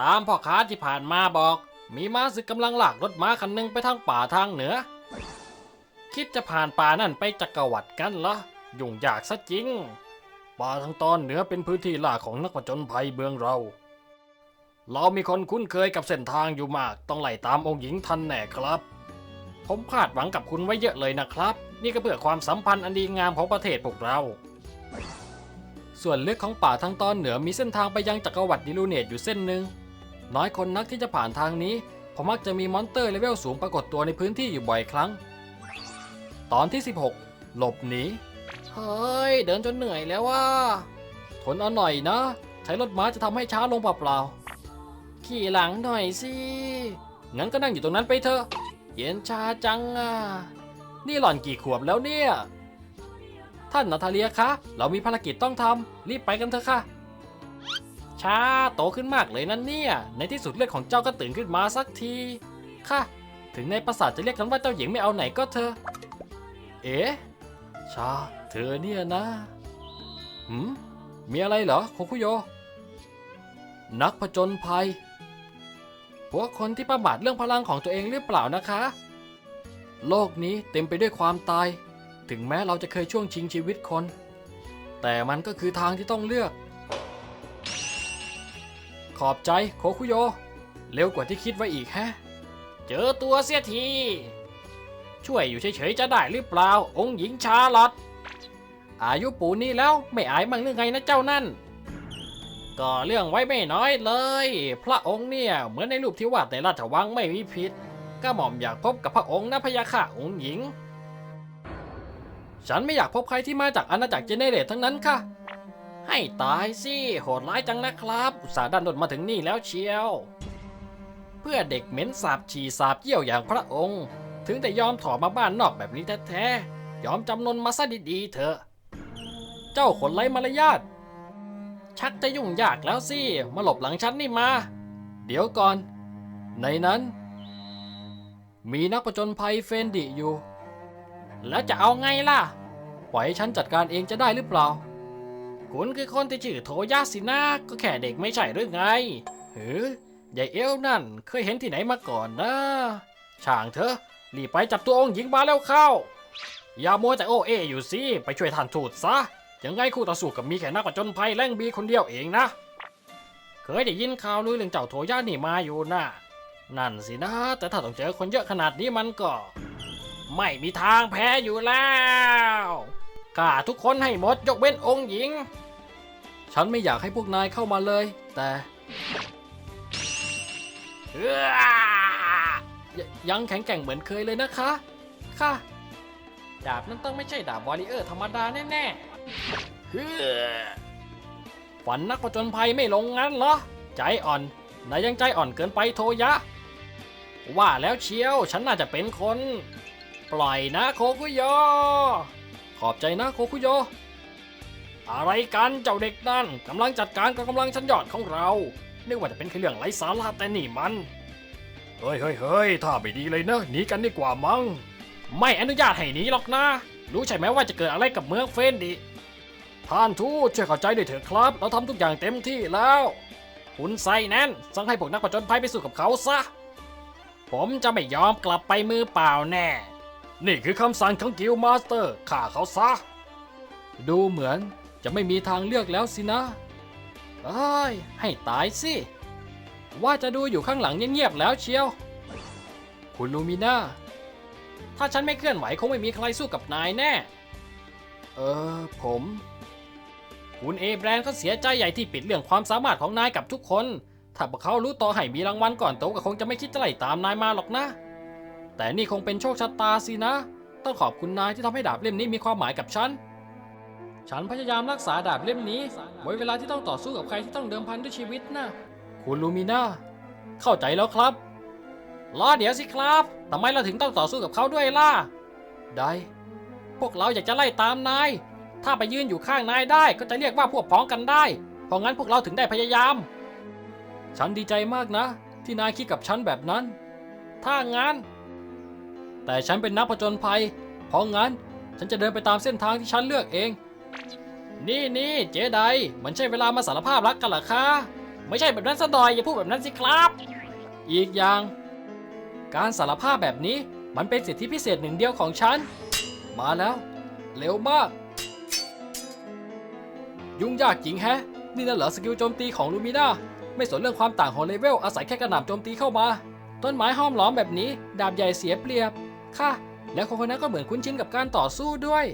ตามพ่อค้าที่ผ่านมาบอก มีม้าศึกกำลังลากรถม้าคันหนึงไปทางป่าทางเหนือ คิดจะผ่านป่านั่นไปจักรวรรดิกันเหรอยุ่งยากซะจริง ป่าทางตอนเหนือเป็นพื้นที่ล่าของนักผจญภัยเมืองเรา เรามีคนคุ้นเคยกับเส้นทางอยู่มาก ต้องไล่ตามองค์หญิงทันแน่ครับ ผมคาดหวังกับคุณไว้เยอะเลยนะครับ นี่ก็เพื่อความสัมพันธ์อันดีงามของประเทศพวกเราส่วนลึกของป่าทางตอนเหนือมีเส้นทางไปยังจักรวรรดิดิลูเนตอยู่เส้นหนึ่ง น้อยคนนักที่จะผ่านทางนี้เพราะมักจะมีมอนสเตอร์เลเวลสูงปรากฏตัวในพื้นที่อยู่บ่อยครั้ง ตอนที่ 16 หลบหนี เฮ้ย เดินจนเหนื่อยแล้วว่า ทนเอาหน่อยนะ ใช้รถม้าจะทำให้ช้าลงเปล่าๆ ขี่หลังหน่อยสิ งั้นก็นั่งอยู่ตรงนั้นไปเถอะ เย็นชาจังอะ นี่หล่อนกี่ขวบแล้วเนี่ย ท่านนาทาเลียคะ เรามีภารกิจต้องทำ รีบไปกันเถอะค่ะ ช้าโตขึ้นมากเลยนั่นเนี่ย ในที่สุดเลือดของเจ้าก็ตื่นขึ้นมาสักที ค่ะ ถึงในปราสาทจะเรียกกันว่าเจ้าหญิงไม่เอาไหนก็เธอ เอ๊ะชา เธอเนี่ยนะหืมมีอะไรเหรอโคคุโย นักผจญภัย พวกคนที่ประมาทเรื่องพลังของตัวเองหรือเปล่านะคะ โลกนี้เต็มไปด้วยความตาย ถึงแม้เราจะเคยช่วงชิงชีวิตคน แต่มันก็คือทางที่ต้องเลือก ขอบใจโคคุโย เร็วกว่าที่คิดไว้อีกฮะ เจอตัวเสียที ช่วยอยู่เฉยๆจะได้หรือเปล่า องค์หญิงชาลอตอายุปูนนี้แล้วไม่อายมั่งหรือไงนะเจ้านั่น ก็เรื่องไว้ไม่น้อยเลย พระองค์เนี่ยเหมือนในรูปที่วาดในราชวังไม่มีผิดก็หม่อมอยากพบกับพระองค์นะพยาค่ะองค์หญิง ฉันไม่อยากพบใครที่มาจากอาณาจักรเจเนเรตทั้งนั้นค่ะ ให้ตายสิ โหดร้ายจังนะครับ อุตส่าห์ดันดนมาถึงนี่แล้วเชียว เพื่อเด็กเหม็นสาบฉี่สาบเยี่ยวอย่างพระองค์ ถึงแต่ยอมถอมาบ้านนอกแบบนี้แท้ๆ ยอมจำนนมาซะดีๆเถอะ เจ้าคนไร้มารยาท ชักจะยุ่งยากแล้วสิ มาหลบหลังฉันนี่มา เดี๋ยวก่อน ในนั้น มีนักผจญภัยเฟนดิอยู่ แล้วจะเอาไงล่ะ ปล่อยให้ฉันจัดการเองจะได้หรือเปล่า คุณคือคนที่ชื่อโทยาสินะก็แค่เด็กไม่ใช่หรือไงเฮ้ยยายเอลนั่นเคยเห็นที่ไหนมาก่อนนะช่างเถอะรีบไปจับตัวองค์หญิงมาแล้วเข้า อย่ามัวแต่โอเออยู่สิ ไปช่วยท่านทูตซะ ยังไงคู่ต่อสู้กับมีแค่นักผจญภัยแรงบีคนเดียวเองนะ เคยได้ยินข่าวลือเรื่องเจ้าโถย่านี่มาอยู่นะนั่นสินะ แต่ถ้าต้องเจอคนเยอะขนาดนี้มันก็ ไม่มีทางแพ้อยู่แล้ว กล้าทุกคนให้หมดยกเว้นองค์หญิง ฉันไม่อยากให้พวกนายเข้ามาเลย แต่ยยังแข็งแกร่งเหมือนเคยเลยนะคะ ค่ะ ดาบนั้นต้องไม่ใช่ดาบวอริเออร์ธรรมดาแน่ๆฝันนักผจญภัยไม่ลงงั้นเหรอ ใจอ่อนนายยังใจอ่อนเกินไปโทยะ ว่าแล้วเชียวฉันน่าจะเป็นคน ปล่อยนะโคคุโย ขอบใจนะโคคุโย อะไรกันเจ้าเด็กนั่นกำลังจัดการกับกำลังชั้นยอดของเรานึกว่าจะเป็นแค่เรื่องไร้สาระแต่นี่มัน เฮ้ยเฮ้ยเฮ้ยถ้าไม่ดีเลยนะหนีกันดีกว่ามั้ง ไม่อนุญาตให้หนีหรอกนะ รู้ใช่ไหมว่าจะเกิดอะไรกับเมืองเฟนดิท่านทูตช่วยเข้าใจด้วยเถอะครับ เราทำทุกอย่างเต็มที่แล้ว คุณไซแนนสั่งให้พวกนักผจญภัยไปสู้กับเขาซะ ผมจะไม่ยอมกลับไปมือเปล่าแน่ นี่คือคำสั่งของกิลมาสเตอร์ฆ่าเขาซะ ดูเหมือนจะไม่มีทางเลือกแล้วสินะเอ้ยให้ตายสิ ว่าจะดูอยู่ข้างหลังเงียบๆแล้วเชียว คุณลูมิน่า ถ้าฉันไม่เคลื่อนไหวคงไม่มีใครสู้กับนายแน่ เออผม คุณเอแบรนด์เขาเสียใจใหญ่ที่ปิดเรื่องความสามารถของนายกับทุกคน ถ้าพวกเขารู้ต่อให้มีรางวัลก่อนโตก็คงจะไม่คิดจะไล่ตามนายมาหรอกนะ แต่นี่คงเป็นโชคชะตาสินะ ต้องขอบคุณนายที่ทำให้ดาบเล่มนี้มีความหมายกับฉัน ฉันพยายามรักษาดาบเล่มนี้ ไว้เวลาที่ต้องต่อสู้กับใครที่ต้องเดิมพันด้วยชีวิตนะคุณลูมิน่าเข้าใจแล้วครับรอเดี๋ยวสิครับทำไมเราถึงต้องต่อสู้กับเขาด้วยล่ะ ได้ พวกเราอยากจะไล่ตามนาย ถ้าไปยืนอยู่ข้างนายได้ก็จะเรียกว่าพวกพ้องกันได้ เพราะงั้นพวกเราถึงได้พยายาม ฉันดีใจมากนะ ที่นายคิดกับฉันแบบนั้น ถ้างั้น แต่ฉันเป็นนักผจญภัย เพราะงั้นฉันจะเดินไปตามเส้นทางที่ฉันเลือกเอง นี่นี่เจไดมันใช่เวลามาสารภาพรักกันหรอคะ ไม่ใช่แบบนั้นซะหน่อยอย่าพูดแบบนั้นสิครับ อีกอย่าง การสารภาพแบบนี้มันเป็นสิทธิพิเศษหนึ่งเดียวของฉัน มาแล้ว เร็วมาก ยุ่งยากจริงแฮะ นี่น่ะเหรอสกิลโจมตีของลูมิน่าไม่สนเรื่องความต่างของเลเวลอาศัยแค่กระหน่ำโจมตีเข้ามา ต้นไม้ห้อมล้อมแบบนี้ ดาบใหญ่เสียเปรียบ ค่ะ แล้วคนคนนั้นก็เหมือนคุ้นชินกับการต่อสู้ด้วย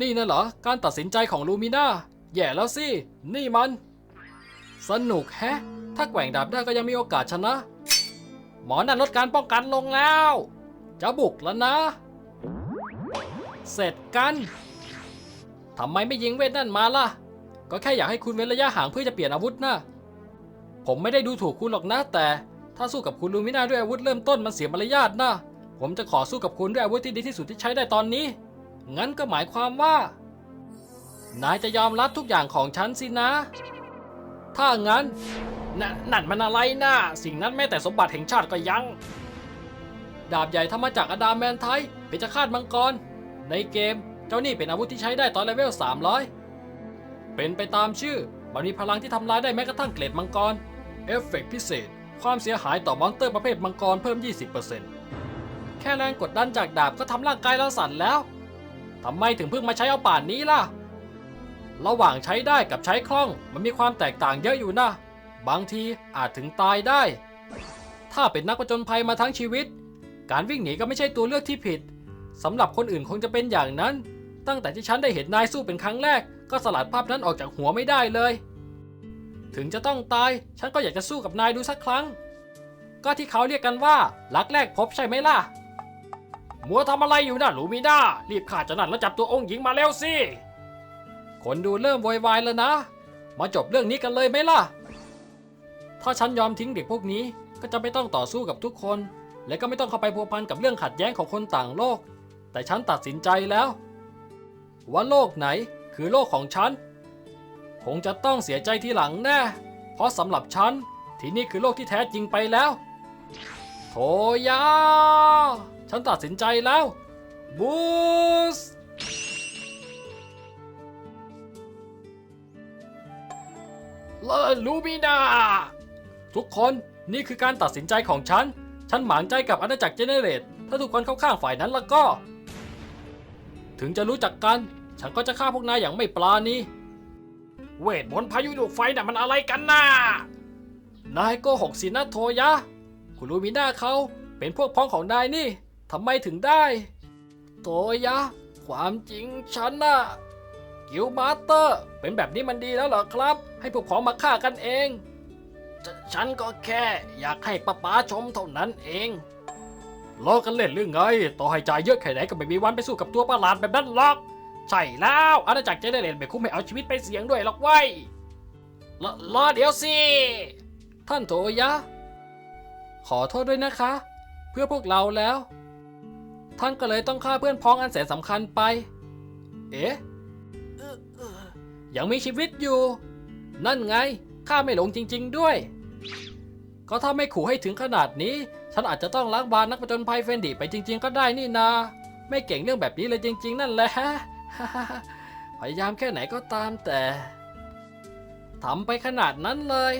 นี่น่ะเหรอ การตัดสินใจของลูมิน่าแย่แล้วสิ นี่มัน สนุกแฮะ ถ้าแกว่งดาบได้ก็ยังมีโอกาสชนะ หมอนั่นลดการป้องกันลงแล้ว จะบุกแล้วนะ เสร็จกันทำไมไม่ยิงเวทนั่นมาล่ะ ก็แค่อยากให้คุณเว้นระยะห่างเพื่อจะเปลี่ยนอาวุธนะ ผมไม่ได้ดูถูกคุณหรอกนะแต่ ถ้าสู้กับคุณลูมิน่าด้วยอาวุธเริ่มต้นมันเสียมารยาทนะ ผมจะขอสู้กับคุณด้วยอาวุธที่ดีที่สุดที่ใช้ได้ตอนนี้ งั้นก็หมายความว่า นายจะยอมรับทุกอย่างของฉันสินะ ถ้างั้นนนั่นมันอะไรนะสิ่งนั้นแม้แต่สมบัติแห่งชาติก็ยัง ดาบใหญ่ทำมาจากอดามแมนไทเพชฌฆาตมังกร ในเกมเจ้านี่เป็นอาวุธที่ใช้ได้ตอนเลเวล 300 เป็นไปตามชื่อ มันมีพลังที่ทำลายได้แม้กระทั่งเกล็ดมังกร เอฟเฟกต์พิเศษ ความเสียหายต่อมอนสเตอร์ประเภทมังกรเพิ่ม 20% ค่แรงกดดันจากดาบก็ทำร่างกายเราสั่นแล้วทำไมถึงเพิ่งมาใช้เอาป่านนี้ล่ะ ระหว่างใช้ได้กับใช้คล่องมันมีความแตกต่างเยอะอยู่นะ บางทีอาจถึงตายได้ ถ้าเป็นนักผจญภัยมาทั้งชีวิต การวิ่งหนีก็ไม่ใช่ตัวเลือกที่ผิดสำหรับคนอื่นคงจะเป็นอย่างนั้น ตั้งแต่ที่ฉันได้เห็นนายสู้เป็นครั้งแรก ก็สลัดภาพนั้นออกจากหัวไม่ได้เลย ถึงจะต้องตาย ฉันก็อยากจะสู้กับนายดูสักครั้ง ก็ที่เขาเรียกกันว่ารักแรกพบใช่ไหมล่ะ มัวทำอะไรอยู่นะลูมิน่ารีบฆ่าจนั่นแล้วจับตัวองค์หญิงมาเร็วสิ คนดูเริ่มโวยวายแล้วนะ มาจบเรื่องนี้กันเลยไหมล่ะ ถ้าฉันยอมทิ้งเด็กพวกนี้ก็จะไม่ต้องต่อสู้กับทุกคน และก็ไม่ต้องเข้าไปพัวพันกับเรื่องขัดแย้งของคนต่างโลก แต่ฉันตัดสินใจแล้ว ว่าโลกไหนคือโลกของฉัน คงจะต้องเสียใจทีหลังแน่ เพราะสำหรับฉันที่นี่คือโลกที่แท้จริงไปแล้ว โทยา ฉันตัดสินใจแล้วบูสเลลูมินาทุกคนนี่คือการตัดสินใจของฉัน ฉันหมางใจกับอาณาจักรเจเนเรต ถ้าทุกคนเข้าข้างฝ่ายนั้นแล้วก็ ถึงจะรู้จักกัน ฉันก็จะฆ่าพวกนายอย่างไม่ปลาณีเวทมนต์พายุลูกไฟน่ะมันอะไรกันน่ะ นายโกหกสินะโทยะ คุณลูมิน่าเขาเป็นพวกพ้องของนายนี่ ทำไมถึงได้โทยะ ความจริงฉันน่ะกิลมาสเตอร์ เป็นแบบนี้มันดีแล้วเหรอครับ ให้พวกพ้องมาฆ่ากันเองฉฉันก็แค่อยากให้ป้าป๋าชมเท่านั้นเองล้อกันเล่นเรื่องไง ต่อให้จ่ายเยอะแค่ไหนก็ไม่มีวันไปสู้กับตัวประหลาดแบบนั้นหรอก ใช่แล้วอาณาจักรเจเนเรตไม่คุ้มให้เอาชีวิตไปเสี่ยงด้วยหรอกเว้ยรรอเดี๋ยวสิ ท่านโทยะ ขอโทษด้วยนะคะ เพื่อพวกเราแล้ว ท่านก็เลยต้องฆ่าเพื่อนพ้องอันแสนสำคัญไป เอ๊ะยังมีชีวิตอยู่ นั่นไงข้าไม่หลงจริง ๆ ด้วย ก็ถ้าไม่ขู่ให้ถึงขนาดนี้ ฉันอาจจะต้องล้างบานนักผจญภัยเฟนดีไปจริง ๆ ก็ได้นี่นา ไม่เก่งเรื่องแบบนี้เลยจริง ๆ นั่นแหละพยายามแค่ไหนก็ตามแต่ทำไปขนาดนั้นเลย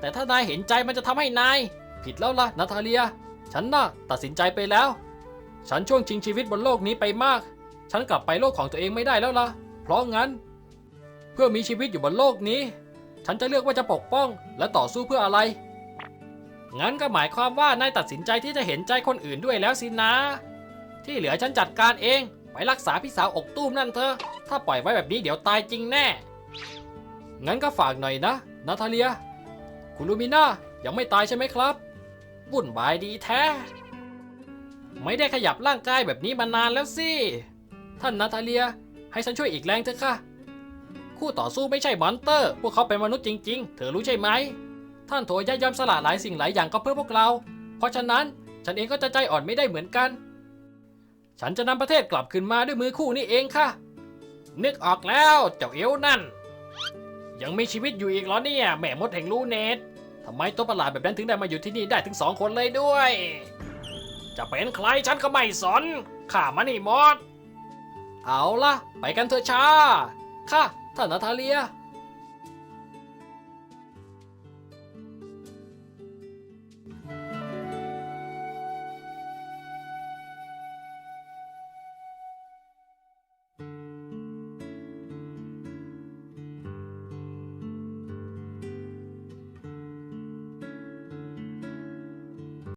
แต่ถ้านายเห็นใจมันจะทำให้นาย ผิดแล้วล่ะนาทาเลีย ฉันน่ะตัดสินใจไปแล้ว ฉันช่วงชิงชีวิตบนโลกนี้ไปมาก ฉันกลับไปโลกของตัวเองไม่ได้แล้วล่ะ เพราะงั้น เพื่อมีชีวิตอยู่บนโลกนี้ ฉันจะเลือกว่าจะปกป้อง และต่อสู้เพื่ออะไร งั้นก็หมายความว่านายตัดสินใจที่จะเห็นใจคนอื่นด้วยแล้วสินะ ที่เหลือฉันจัดการเอง ไปรักษาพี่สาวอกตุ้มนั่นเถอะ ถ้าปล่อยไว้แบบนี้เดี๋ยวตายจริงแน่ งั้นก็ฝากหน่อยนะ นาทาเลีย คุณลูมิน่ายังไม่ตายใช่ไหมครับวุ่นวายดีแท้ ไม่ได้ขยับร่างกายแบบนี้มานานแล้วสิ ท่านนาทาเลีย ให้ฉันช่วยอีกแรงเถอะค่ะ คู่ต่อสู้ไม่ใช่มอนเตอร์ พวกเขาเป็นมนุษย์จริง ๆ เธอรู้ใช่ไหม ท่านโถยะยอมสละหลายสิ่งหลายอย่างก็เพื่อพวกเรา เพราะฉะนั้นฉันเองก็จะใจอ่อนไม่ได้เหมือนกัน ฉันจะนำประเทศกลับคืนมาด้วยมือคู่นี่เองค่ะ นึกออกแล้วเจ้าเอวนั่น ยังมีชีวิตอยู่อีกเหรอเนี่ยแม่มดแห่งลูเนตทำไมตัวประหลาดแบบนั้นถึงได้มาอยู่ที่นี่ได้ถึงสองคนเลยด้วย จะเป็นใครฉันก็ไม่สนข้ามานี่มด เอาละไปกันเถอะชา ค่ะท่านนาทาเลีย